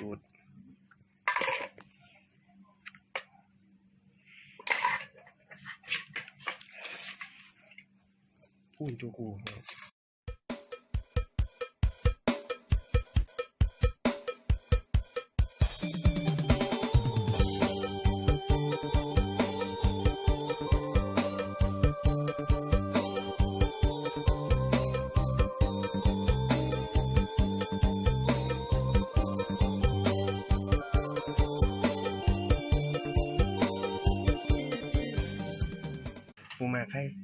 จุด อุ้ยตัวกู 打开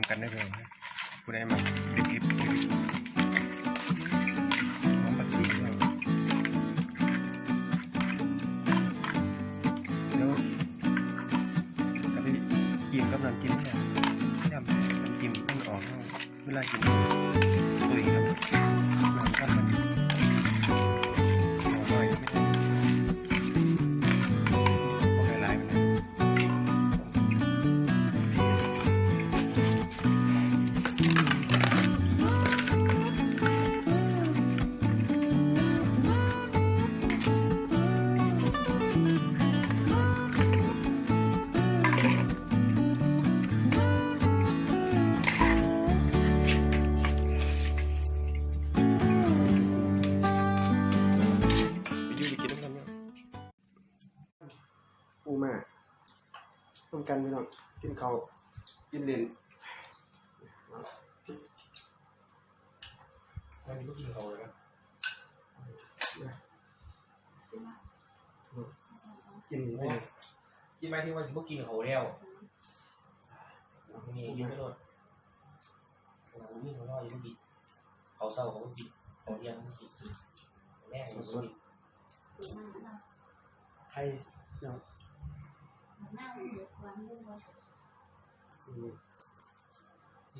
มกันได้เลยผู้ใดมาดิบดิบน้องปักชีเดี๋ยวจะไปกินกับน้ำจิ้มเนี่ยน้ำจิ้มมันออกเวลากิน คนกันพี่น้องกินเขากินเลนไม่มีกินข้าวเลยนะกินไมกินไปที่ว่าสิบกินข้าแล้วนี่กินไม่หมดขนาดนี้เขาล่อยังกินเขาเศร้าเขากินเขาเลี้ยงกินแม่เขากินใคร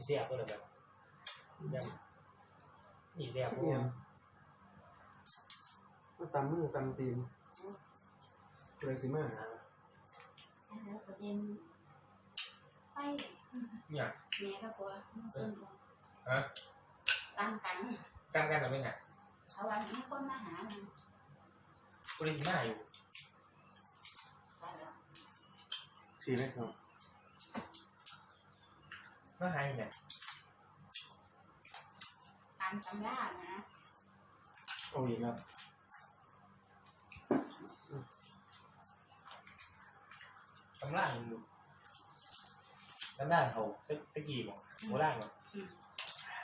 เสียก็เลยแบบยังนี่เสียพวเนี่ยกมาตำมือตำตีนเลยสิมาหาแล้วประเด็นไปเนี่ยแม่ก็กลัวมันซึมกันฮะตามกันกันกันเราเป็นไงเขาวันนี้คนมาหามันบริษัทหน้าอยู่ไปแล้วสีเลยเนาะ หน้าหายเนี่ยตามตำรานะเอาอีกแล้วตำล่างอยู่ตำล่างเขาตะตะกี้บอกโบราณบอก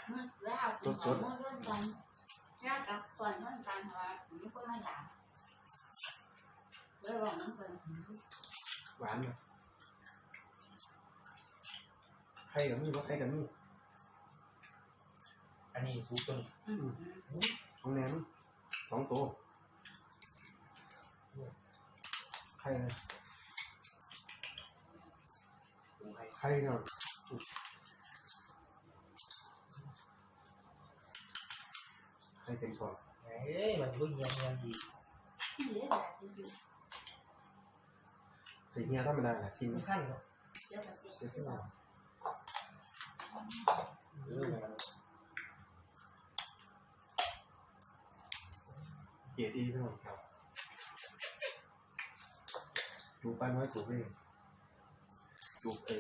เมื่อแล้วกินของเมื่อส่วนกันแค่กับส่วนส่วนกันว่ามีคนมาหยาบเลยบอกน้ำเพิ่นหวานเลย ใครกับมีว่าใครกับมีอันนี้ซูปตัวนี้อืมของแหนมสองตัวใครเลยดูให้ใครเนาะใครเต็มก่อนเอ้ยมันจะเพิ่งเงียบเงียบดีนี่เดี๋ยวแต่ที่อยู่ใส่เฮียธรรมดาแหละกินขั้นเนาะเดี๋ยวก็สิเสียขึ้นมา เกียรดีพี่น้องครับ ดูป้าน้อยจูบเลยจูบเอ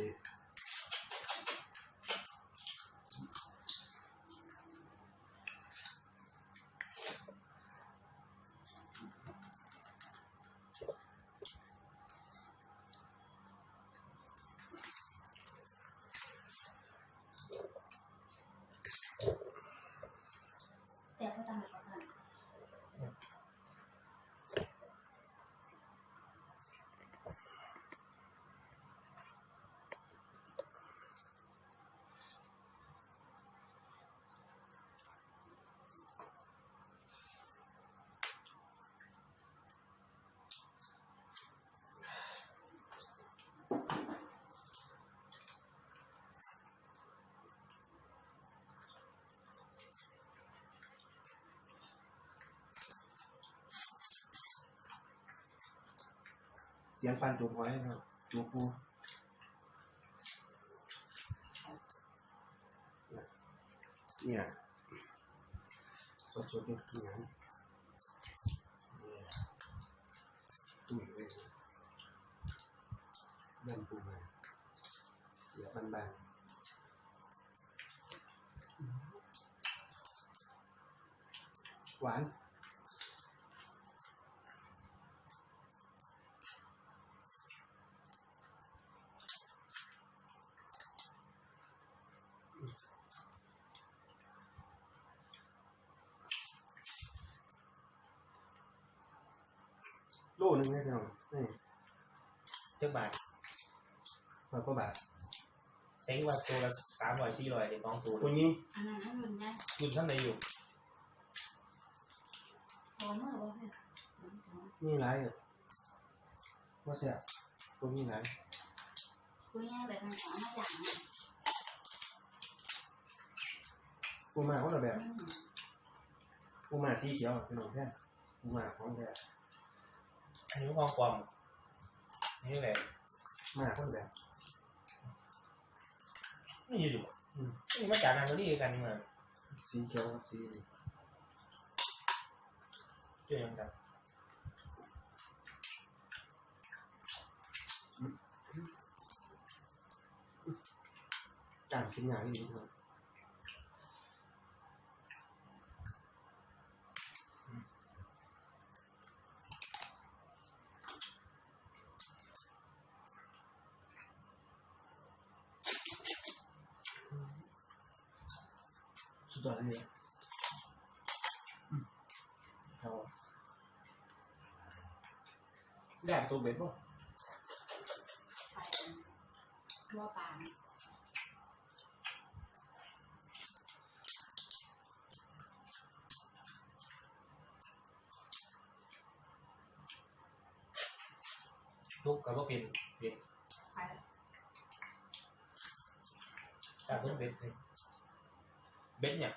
สียงปันจูบหอยเนาะจูบปูเนี่ยสดๆเนี่ยเนี่ยเนี่ยตุ้ยเลยนั่นปูมาเดี๋ยวบานๆหวาน โลหนึงให้พี่น้องนี่ เจ้าบาทร้อยกว่าบาทใช้ว่าตัวละสามร้อยสี่ร้อยในสองตัว คนนี้อันนั้นอันมันไงคุณท่านไหนอยู่พอเมื่อว่าคือมีไรอะว่าเสียตัวนี้ไรคุยง่ายแบบนั้นของมาอย่างนี้ปูมาคนละแบบอืมปูมาสีเขียวพี่น้องแท้ปูมาของแท้อันนี้ความความ นี่แหละมาคนละแบบนี่อยู่นี่มาจากงานเขาดีกันมาสีเขียวกับสีเจอยังกันจานกินงานนี่พี่น้อ ทั่วปานลูกกับว่าเป็นเป็นไปแต่ต้องเป็นเป็นเบ็ดเนี่ย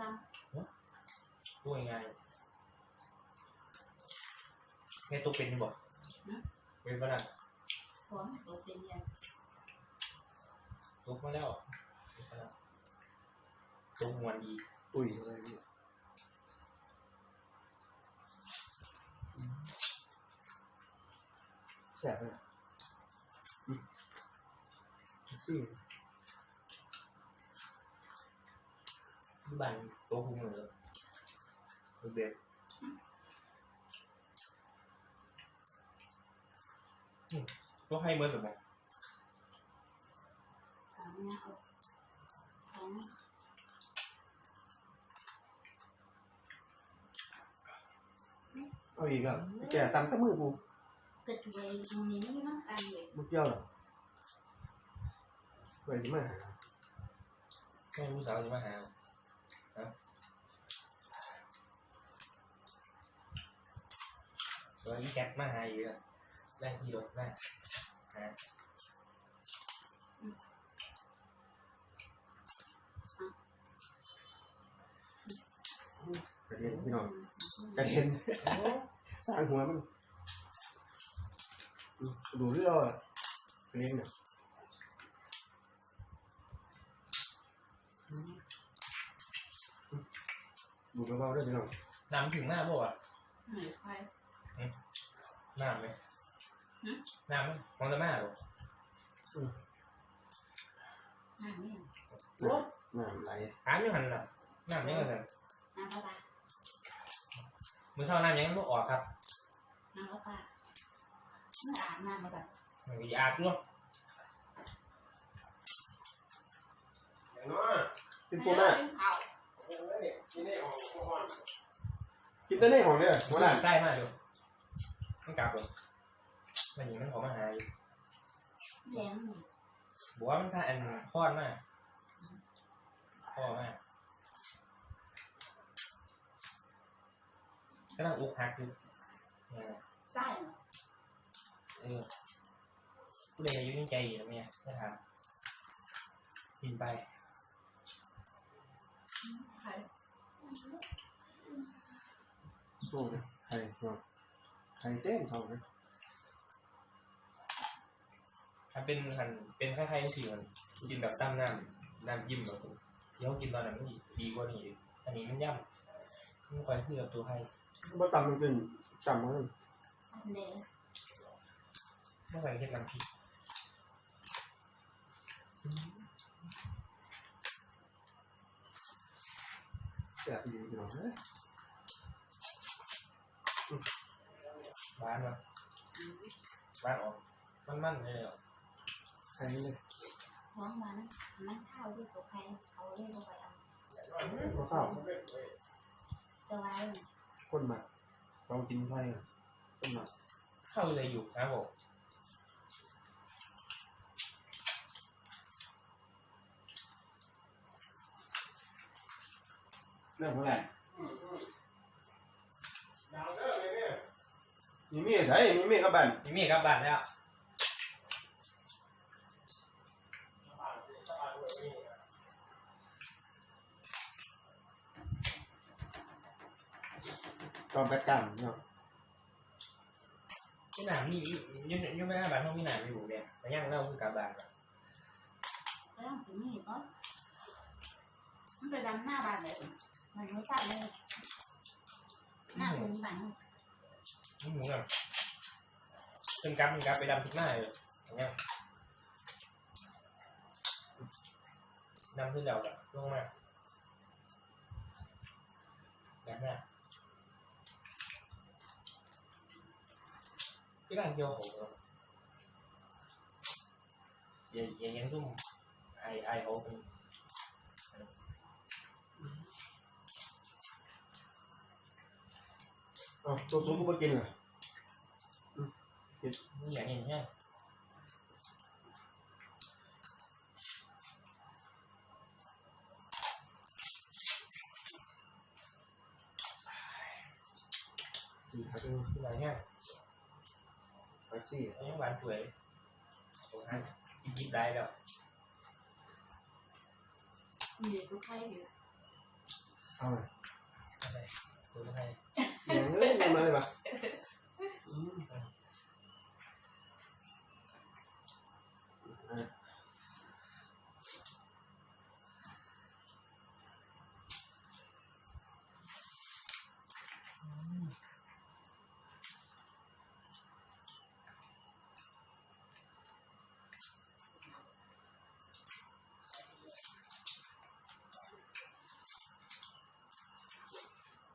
ลพูดง่ายๆแค่ตัวเป็นนี่บอกเป็นฝรั่งำผมตั ตุ๊กมาแล้วตุ๊กมวนดีอุ้ยอะไรเนี่แสบเลยอืมซี่ที่บ้านตัวคุ้มเลยคือเบ็ดอืมตัวให้เมื่อหรือเปล่าทางเนี้ยเอเอาอีกอะแกตำตะมือกูกระถวยตรงนี้ไม่ต้องการเลยมุกเดียว อไปสิมาหาไม่รู้สาวจะมาหาฮะตัวอีแก๊ปมาหาอีกแล้วแรงที่ รถแรงหากระเด็นพี่น้องกระเด็นสร้างหัวมันอืมดูเรื่องอะกระเด็นเนี่ยอืมอืมดูเบาๆด้วยพี่น้องน้ำถึงหน้าบ่วะไหนใครน้ำไหมหืมน้ำไหมมองแต่หน้าบ่น้ำนี่น้ำไหลถามอยู่หันน่ะน้ำยังไงกันน้ำปลาปลา มื้อเช้าน้ำยังไม่ออกครับน้ำปลาปลาเมื่ออาบน้ำมาแบบมันก็อาบด้วยอย่างน้อยกินเอปูอน่ะเป็นเผากินแต่ในห้องเนี่ยหัวหน้าใช่มากดูมันกลับเลยมันหญิงมันขอมาหาอยู่แดงบอกว่ามันท่าอันคลอดมากคลอดมากำลังอกหักอยู่เนี่ยใต้เออผู้ใดอายุยังใจอยู่นะเนี่ยไม่ถามกินไปใครสู้เลยไข่เนาะไข่เต้นเขาเลยถ้าเป็นหันเป็นคล้ายๆสิมันกินแบบตั้มน้ำน้ำจิ้มแบบที่เขากินตอนนั้นมันดีกว่านี้อีกอันนี้มันย่ำมันคอยคือกับตัวให้ บ่ตำมันเป็นจำมันเดียวเมื่อไหร่เฮ็ดน้ำพริกแซ่บดีพี่น้องเอ้ยหวานวะหวานออกมันๆเลยเหรอไข่เลยท้องมันะมันข้าวที่ตัวใครเอาเรียกเอาไปเอาข้าวจะไว้ คนหมักเรากินไฟอะคนหมักเข้าใจอยู่นะผมเรื่องอะไรมีเมียใส่มีเมียกับบ้านมีเมียกลับบ้านแล้ว ตอนประจำเนาะที่หนามมียุ่งยุ่งไม่ได้บ้านห้องมีหนามอยู่เนี่ยแต่ยังเล่าคือกลับบ้านก่อนแล้วถึงนี่ก็มันไปดำหน้าบ้านเลยมันไม่ใช่เลยหน้าคุณบ้านนี่หมูกับขึ้นกลับขึ้นกลับไปดำพริกหน้าเลยอย่างเงี้ยดำขึ้นเดาแบบลงมาแบบนี้ cái đang vô hộ rồi vậy vậy nhắn chung ai ai hộ cũng เอ๋อตัวสูงกูไปกินเหรอนี่อ ซี่อันนี้หวานสวยโอ้ฮะกินยิบได้แล้วมีเด็กทุกใครอยู่เอาเลยอะไรดูให้อย่างเอ้ยยังมาเลยปะอืมอะ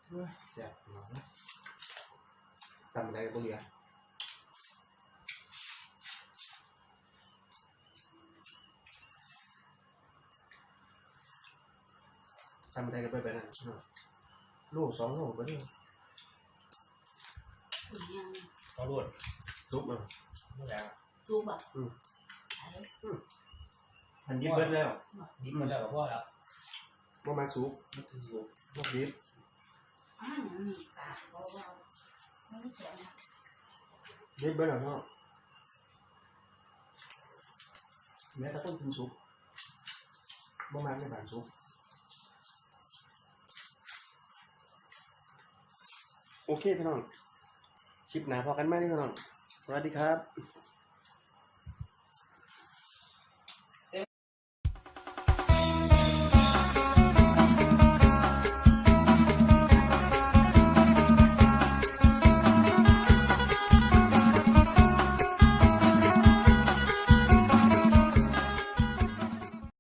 เว้ยแซ่บหน่อยนะทำอะ ไรกับพวกเนี้ยทำอะไรกันไปไปนั่นเนาะลูกสองลูกไปนี่ถึงยังเอารวดทุบมานี่อย่างจูบอะไอ้หันยิบเบิ้ลแล้วดิบมาแล้วกับพ่อแล้วว่ามาซุปนี่คือสุกลูกดิบอันนั้นมีกาเบาๆ ไม่ได้แข็งนะดิบเบิ้ลแล้วเนาะแม้แต่ต้นกินซุปบ่มาไม่บานซุปโอเคพี่น้องคลิปหนาพอกันไหมนี่พี่น้อง สวัสดีครับ